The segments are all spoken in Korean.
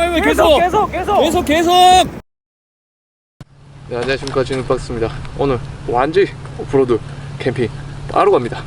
빨리 빨리 계속 계속 계속. 계속 계속. 네 안녕하십니까. 진욱박스입니다. 오늘 완지 오프로드 캠핑 바로 갑니다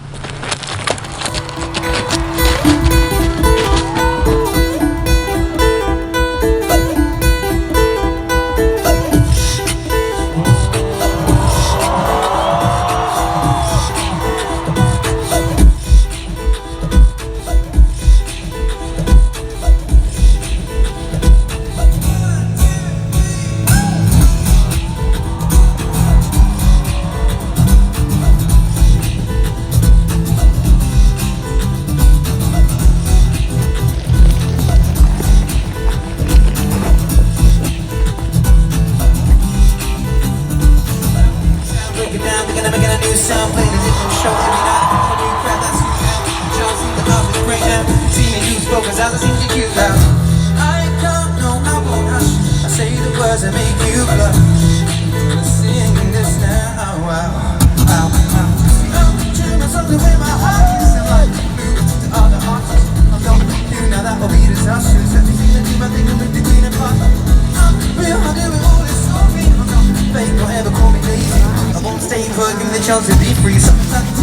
chance to be free. Something,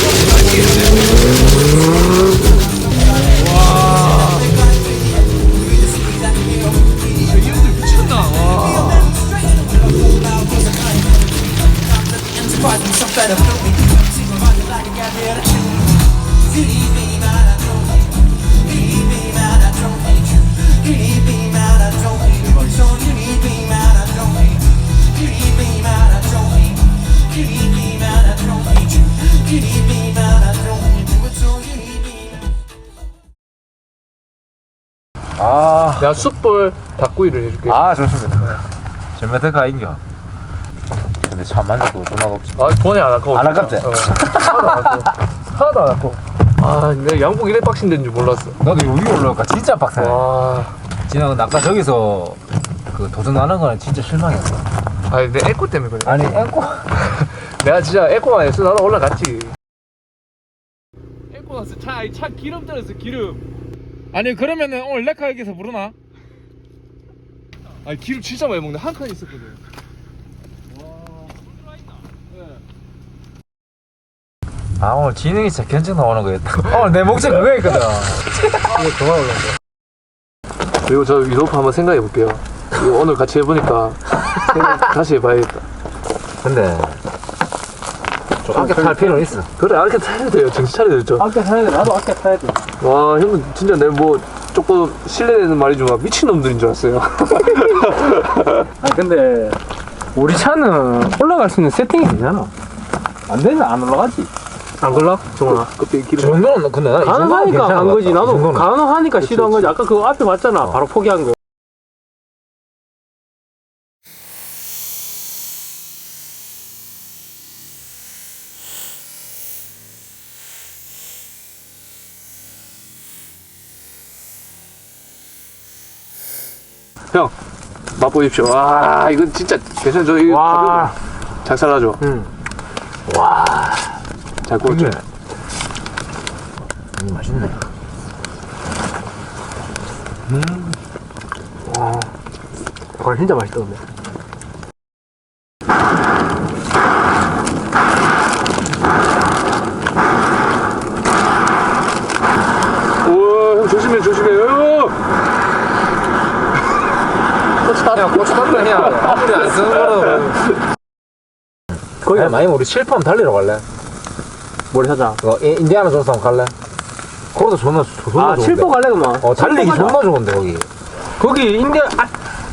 내가 숯불 닭구이를 해줄게 아 좋습니다. 전매대가 인겨. 근데 참 만족도 좀 없지. 아 돈이 안 아까워 안 진짜. 아깝지? 어. 하나도 안 아까워 하나도 안 아까워 아 내가 양복 이래 빡신데인 줄 몰랐어 나도 여기 올라올까 진짜 빡세. 와 지난 아까 저기서 그 도전하는 거는 진짜 실망이었어. 아니 내 에코 때문에 그래 아니 앵꼬 내가 진짜 에코만 했어 나도 올라갔지 에코 났어 차, 차 기름 떨었어 기름 아니 그러면은 오늘 레카 여기서 부르나? 아니 기름 진짜 많이 먹네 한 칸 있었거든 아 오늘 지능이 진짜 견적 나오는 거였다. 오늘 내 목적 그거였거든. 이거 그만 올라온다 그리고 저 위로프 한번 생각해 볼게요 이거 오늘 같이 해보니까 생각 다시 해봐야겠다 근데 좀 아껴 탈 필요는 있어. 그래 아렇게 타야 돼요. 정신 차려야 되죠. 아껴 타야 돼. 나도 아껴 타야 돼. 와 형은 진짜 내 뭐 조금 실례되는 말이지만 미친놈들인 줄 알았어요. 아 근데 우리 차는 올라갈 수 있는 세팅이 되잖아. 안 되면 안 올라가지. 안 걸라? 정훈아. 그때 그 기름 정도는 근데 나 가능하니까 간 거지. 나도 정도는. 가능하니까 시도한 거지. 아까 그거 앞에 봤잖아. 바로 포기한 거 형 맛보십시오. 와 이건 진짜 괜찮죠 이거 와. 가볍고 작살나죠 응. 잘 구웠죠. 음, 맛있네. 와. 진짜 맛있다 근데. 형 조심해 조심해. 요 담배 해야 돼. 아무리 안 쓰는 거는. 거기 많이 우리 실펌 달리러 갈래? 머리 사자 그 인- 인디아나 존스 한번 갈래? 거기도 존나 존나 아 좋은데. 칠포 갈래 그만 어 달리기 칠포 가자. 존나 좋은데 거기. 거기 인디안 아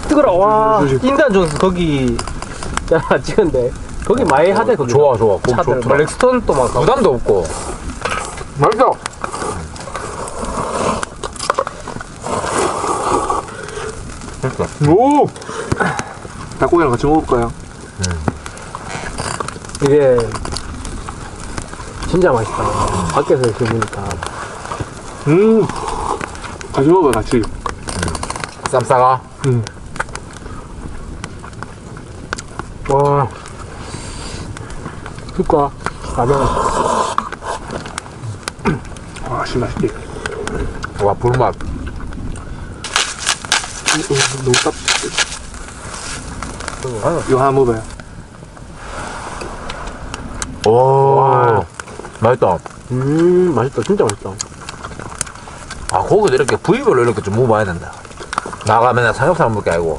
뜨거라 와 조심. 인디안 존스 거기 야 찍은데 거기 많이 하대 거기 좋아 좋아 거기 차들 좋더라 블랙스톤도 막 가고. 부담도 없고 맛있어 오! 닭고기랑 같이 먹을까요? 이게 진짜 맛있다. 밖에서 이렇게 보니까. 음! 같이 먹어요 같이. 쌈싸가? 와. 그니까. 가면. 아씨 맛있게. 와 불맛 너무 딱 이거 하나 먹어요 오 맛있다. 음 맛있다. 진짜 맛있다. 아 고기도 이렇게 부위별로 이렇게 좀 먹어봐야 된다. 나가 맨날 삼겹살 먹게 아니고.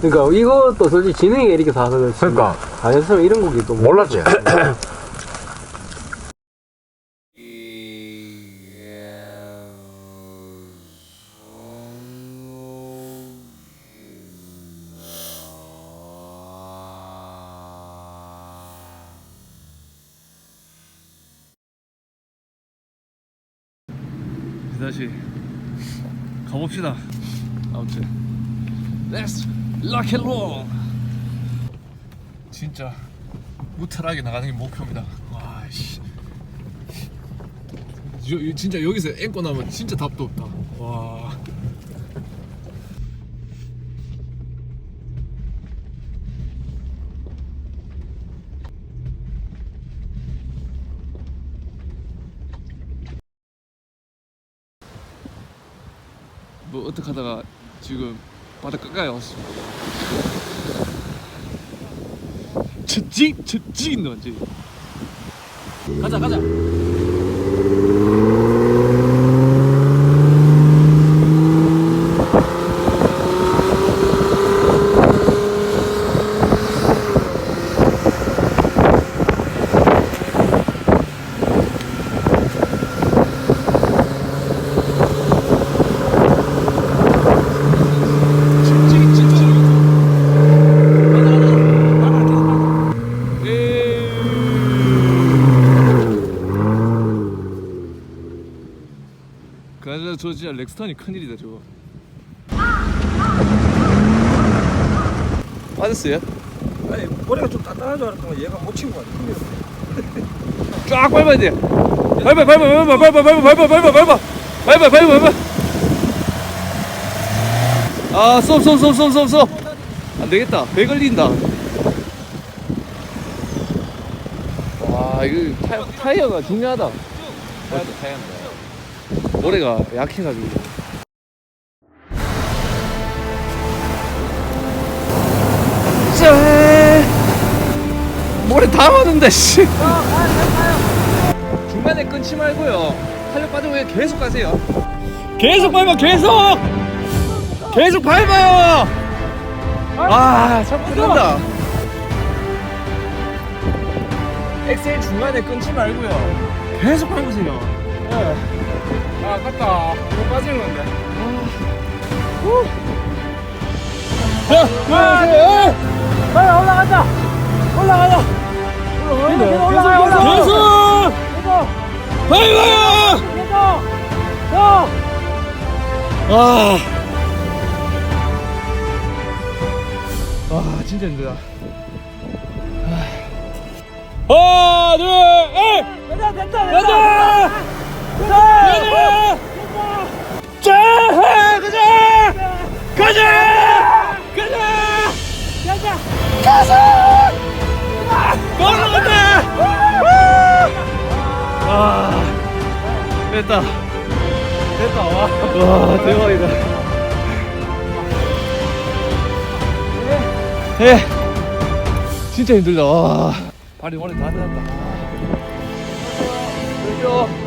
그러니까 이것도 솔직히 지능이 이렇게 사서 그렇지 그러니까. 아니었으면 이런 고기 또 몰랐지 다시 가봅시다. 아무튼. Let's rock and roll. 진짜 무탈하게 나가는 게 목표입니다. 와씨. 진짜 여기서 앵꼬 나면 진짜 답도 없다. 와 뭐 어떻게 하다가 지금 바다 끝까지. 저찍 저찍 있는 완전. 가자 가자. 저찍 진짜 가자 저 진짜 렉스턴이 큰일이다 저거 맞았어요? 아니 머리가 좀 단단한 줄 알았더니 얘가 못 친거 같아 쫙 밟아야 돼. 밟아, 밟아, 밟아, 밟아, 밟아, 밟아, 밟아, 밟아, 밟아, 밟아, 밟아. 아, 쏘, 쏘, 쏘, 쏘, 쏘, 쏘. 안 되겠다. 배 걸린다. 와, 이거 타이어, 타이어가 중요하다. 모래가 약해가지고. 짠! 모래 다 맞는데, 씨. 중간에 끊지 말고요. 탄력 빠지고 그냥 계속 가세요. 계속 밟아, 계속! 계속 밟아요! 아, 참 끊는다. 엑셀 중간에 끊지 말고요. 계속 밟으세요. 아, 아깝다. 못 빠지는 건데. 자, 하나, 둘, 셋! 빨리 올라가자! 올라가자! 올라가, 올라가, 올라가! 계속! 밟아요! 아. 와, 진짜 힘들다. 하나, 둘, 셋! 가자, 됐다, 됐다! 가자! 예. 진짜 힘들다. 와. 발이 머리 다 들었다. 여기요.